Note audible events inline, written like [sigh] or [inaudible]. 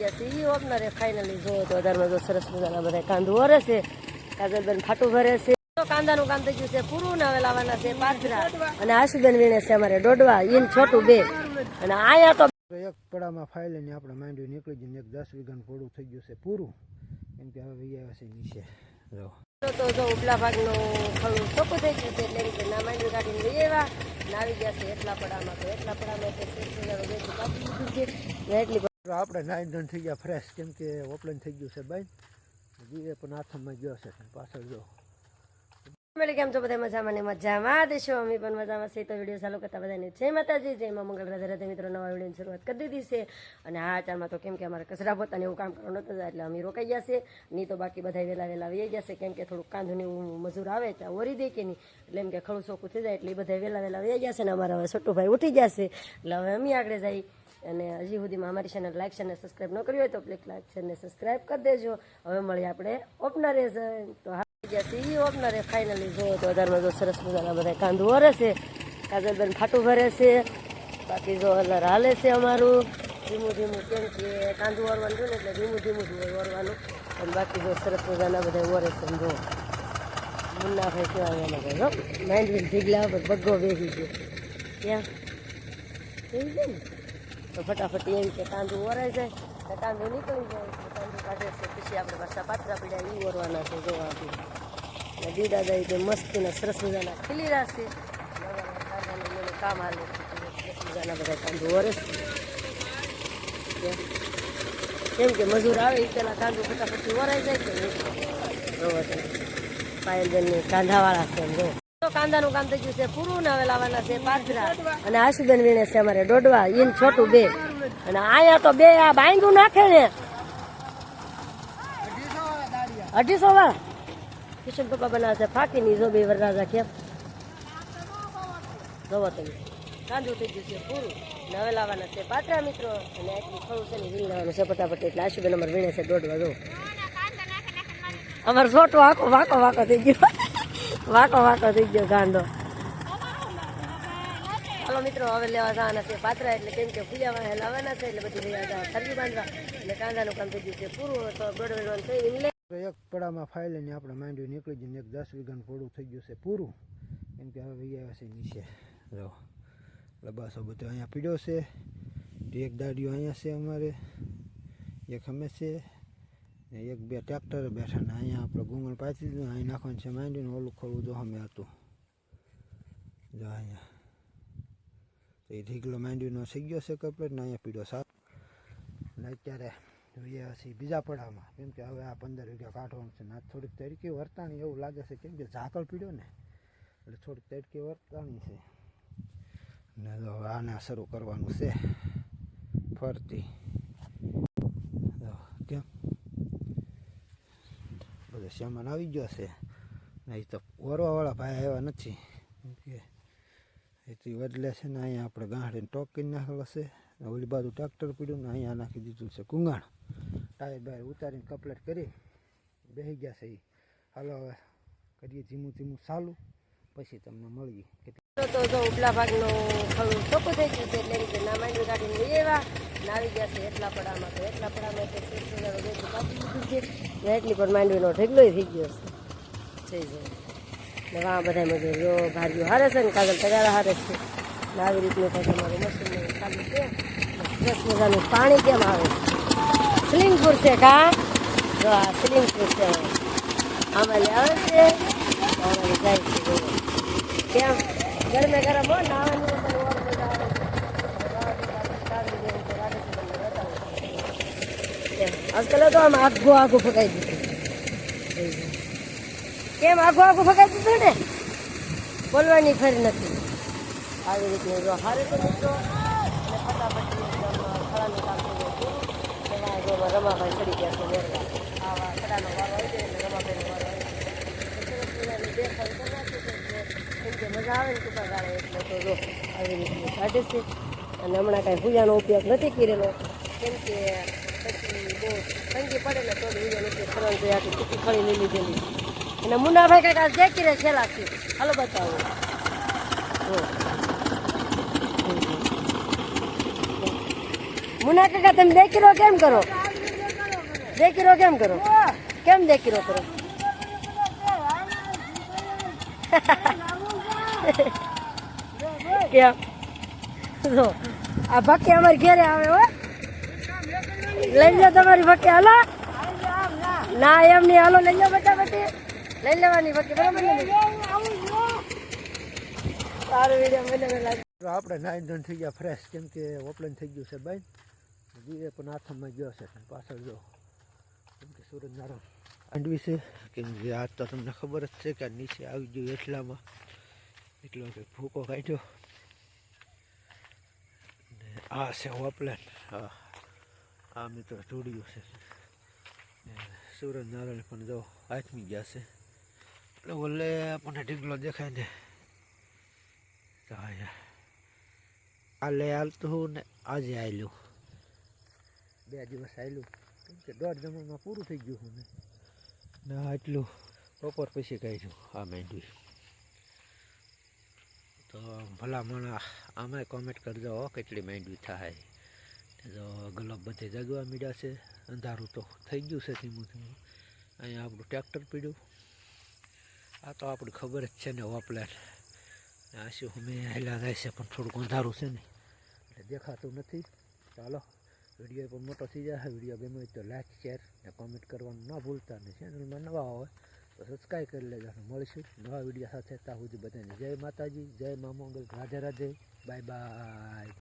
ગયા છે. ઈ opener finally જોયો તો વધારમાં જો સરસ મજાના બધા કાંદો વરે છે. કાજલબેન ફાટું ભરે છે. કાંદાનું કામ થઈ ગયું છે. પૂરું ને હવે લાવવાના છે પાથરા. અને આશુબેન વીણે છે અમારે દોડવા. ઈન છોટું બે. અને આયા તો એક પડામાં ફાઇલ ને આપણે માંડ્યું નીકળી જઈને એક દસ વીઘાનું ઘોડું થઈ ગયું છે પૂરું. કેમ કે હવે વૈયા છે નીચે. જો. તો જો ઉપલા ભાગનું ખડું ચોખ્ખું થઈ ગયું છે એટલે રીતે ના માંડ્યું કાઢીને લઈ આવ્યા. નાવી આવી ગયા છે એટલા પડામાં. તો એટલા પડામાં એટલી તો આપણે નાઈન ધન થઈ ગયા ફ્રેશ કેમ કે ઓપલાઈન થઈ ગયું છે ભાઈ દીવે પણ હાથમાં ગયો છે પાછળ જો. ફેમિલી, કેમ છો? બધા મજામાં ને મજામાં દેશો અમે પણ મજામાં છે તો વીડિયો ચાલુ કરતા બધાને જય માતાજી, જય માં મંગળ રાધે રાધે મિત્રો, નવા વિડીયોની શરૂઆત કરી દીધી છે. અને આ ચારમાં તો કેમ કે અમારે કચરા પોતાને એવું કામ કરવાનું નતું એટલે અમે રોકાઈ છે નહીં તો બાકી બધા વહેલા વહેલા વહી ગયા છે. કેમ કે થોડુંક કાંધું મજૂર આવે ત્યાં ઓરી દે કે નહીં. એટલે એમ કે ખળું ચોખ્ખું થઈ જાય, એટલે એ બધા વહેલા વહેલા વહી ગયા છે ને અમારા હવે છોટુભાઈ ઉઠી છે. એટલે હવે અમે આગળ જઈ અને હજી સુધીમાં અમારી ચેનલ લાઈક છે અને સબસ્ક્રાઈબ ન કરી હોય તો પ્લીઝ લાઈક છે અને સબસ્ક્રાઈબ કરી દેજો. હવે મળીએ આપણે ઓપનરે તો હા ઈ ઓપનરે ફાઇનલી જોઈએ તો વધારમાં તો સરસ મજાના બધા કાંદુ વરે છે, કાજલબેન ફાટું ભરે છે, બાકી જો અલર હાલે છે અમારું. ધીમું ધીમું કેમ કે કાંદુ વરવાનું જોઈએ એટલે ધીમું ધીમું જ વરવાનું. અને બાકી જો સરસ મજાના બધા વરે છે જો. મુન્નાભાઈ કેવા એના બધા જો માઇન્ડ ઢીગલા પર બગ્ગો વેહી ગયો. ક્યાં? થઈ ગયો ને? તો ફટાફટ એવી કે કાંદું વરાઈ જાય, તો કાંદું નીકળી જાય. તો કાંદું કાઢે છે, પછી આપણે પાછા પાત્રા પડ્યા એ વરવાના છે, જોવા આપી અને દીદા દાઈ તે મસ્તીના, સરસ મજાના ખીલી રાખશે કામ હાલે સરસ મજાના બધા કાંદું વરે કેમ કે મજૂર આવે એ પેલા કાંદું ફટાફટ વરાઈ જાય કે પાયલબેનની કાંધાવાળા છે જો. તો કાંદાનું કામ થઈ છે પૂરું ને હવે લાવવાના છે પાથરા. અને આશુબેન વીણે છે અમારે દોડવા, ઈન છોટું બે. અને આયા તો બે, આ બાંધું નાખે ને. અઢીસો વા કિશન પપ્પા બનાવશે છે ફાકી ની જો બે વરરાજા કેમ જોવો તમે. કાંદું થઈ ગયું છે પૂરું ને લાવવાના છે પાત્રા મિત્રો. અને આટલી થોડું છે ને વીણ લાવવાનું છે ફટાફટ. એટલે આશુબેન અમારે વીણે છે દોડવા, જો. અમારે છોટું આખો વાકો વાકો થઈ ગયો. વાકો વાકો થઈ ગયો ગાંડો. ચાલો મિત્રો હવે લેવા જવાના છે પાત્રા એટલે કેમ કે ફૂલિયા લાવવાના છે એટલે બધી લેવા જવા ખરબી બાંધવા. એટલે કાંદાનું કામ થઈ ગયું છે પૂરું તો દોઢ વેડવાનું થઈ ગયું. લે. એક પડામાં ફાઇલ લઈને આપણે માંડ્યું નીકળી જઈને એક દસ વીઘાનું પડું થઈ ગયું છે પૂરું. કેમ કે હવે વૈયા છે નીચે. જો લબાસો બધો અહીંયા પીડ્યો છે. એક દાડીઓ અહીંયા છે અમારે. એક અમે છે. એક બે ટ્રેક્ટર બેઠા ને અહીંયા આપણે ગુંગળ પાછી દીધું, અહીં નાખવાનું છે માંડવીને ઓલું ખોલવું જો અમે હતું. જો અહીંયા. તો એ ઢીકલો માંડ્યુંનો થઈ ગયો છે કપલેટ ને અહીંયા પીડ્યો સાફ ને અત્યારે જોઈએ છે બીજા પડામાં કેમ કે હવે આ પંદર વીઘા કાઢવાનું છે ને થોડીક તરીકે વર્તાણી એવું લાગે છે. કેમ કે ઝાકળ પીડ્યો ને, એટલે થોડીક તરીકે વર્તાણી છે. ને તો હવે આને શરૂ કરવાનું છે ફરતી જો કેમ બધો સામાન આવી ગયો છે ને એ તો ઓરવાવાળા ભાઈ આવ્યા નથી કે એથી વદલે છે ને અહીંયા આપણે ગાંઠીને ટોક કરી નાખેલો છે ઓલી બાજુ ટ્રેક્ટર પીડ્યું ને અહીંયા નાખી દીધું છે કુંગાણ ટાયર બાયર ઉતારીને કપલેટ કરી બેસી ગયા છે એ હાલો હવે કરીએ ધીમું ધીમું ચાલુ પછી તમને મળીએ તો ઉપલા ભાગનું ખડું ચોખ્ખું થઈ ગયું છે એટલે રીતે ના માંડવી કાઢીને લઈ આવ્યા ને આવી ગયા છે એટલા પડામાં તો એટલા પડામાં તો સરસ મજાનું બેઠું કાપી દીધું છે. ને એટલી પણ માંડવીનો ઢગલો થઈ ગયો છે. થઈ જાય ને વાં બધા મજૂર જો ભારીઓ હારે છે ને કાગળ તગારા હારે છે. ને આવી રીતનું થાય અમારું મશીન ચાલુ છે. સરસ મજાનું પાણી કેમ આવે સ્લિંગપુર છે કા? જો આ સ્લિંગપુર છે. આમાં આવે છે. આમાં જાય છે. કેમ? ગરમે ગરમ હો, નાવાની તો ઓર મજા આવે છે આજકાલ તો આમ આખું આખું ફકાઈ દીધું. કેમ આખું આખું ફકાઈ દીધું ને? બોલવાની ફરી નથી. આવી રીતે જો, હારે તો મિત્રો રમાભાઈ ચડી ગયા છે વેરવા આવા ખડાનો વારો આવી જાય એટલે રમાભાઈનો વારો આવી જાય. કેમ કે મજા આવે ને ટૂંકા ગાળે એટલે તો જો આવી રીતનું કાઢે અને હમણાં કાંઈ પૂજાનો ઉપયોગ નથી કરેલો. કેમ કે પછી બહુ અને મુન્નાભાઈ કાંઈક આ દેખી રહે છેલ્લા છે. હાલો બતાવો. મુના કાકા, તમે દેખી રહો કેમ કરો? દેખીરો કેમ કરો? કેમ દેખીરો કરો? [laughs] કેમ? આ ભક્તિ અમારી ઘેરે આવે હો. લઈ લો તમારી ભક્કી હાલો. ના, એમ નહીં. હાલો, લઈ લો બેટા બટી લઈ લેવાની ભક્કી બરાબર સારું વીડિયો આપણે નાઈ ધોઈને થઈ ગયા ફ્રેશ કેમ કે ઓપલેન થઈ ગયું છે બાઈ દીવે પણ આથમમાં ગયો છે પાછળ જો, કેમ કે સુરજ નારાયણ માંડવી છે. કેમ કે આજ તો તમને ખબર જ છે કે આ નીચે આવી ગયું એટલામાં. એટલો કે ભૂકો કાઢ્યો. આ છે ઓપલેન. હા આ મિત્રો સ્ટુડિયો છે. સૂરજનારાયણ નારાયણ પણ જો આથમી ગયા છે. એટલે ઓલે આપણને ઢીકલો દેખાય ને. કાલે હાલતું ને આજે આવેલું બે દિવસ આવેલું કેમ કે દોઢ જમણમાં પૂરું થઈ ગયું હું ને. આટલું બપોર પછી કાઢ્યું આ મેંડવી. તો ભલા મણા આમાં કોમેન્ટ કરજો કેટલી મેંડવી થાય. ગલબ બધે જગવા મીડ્યા છે. અંધારું તો થઈ ગયું છે ધીમું ધીમું. અહીંયા આપણું ટ્રેક્ટર પીડ્યું. આ તો આપણે ખબર જ છે ને ઓપલેન આ શું અમે હેલા થાય છે, પણ થોડુંક અંધારું છે ને. એટલે દેખાતું નથી. ચાલો, વીડિયો પણ મોટો થઈ જાય વીડિયો ગમે તો લાઈક શેર ને કોમેન્ટ કરવાનું ના ભૂલતા ને ચેનલમાં નવા હોય તો સબસ્ક્રાઈબ કરી લેજો મળીશું નવા વીડિયો સાથે ત્યાં સુધી બધાને જય માતાજી, જય મા મંગલ, રાધે રાધે. Bye bye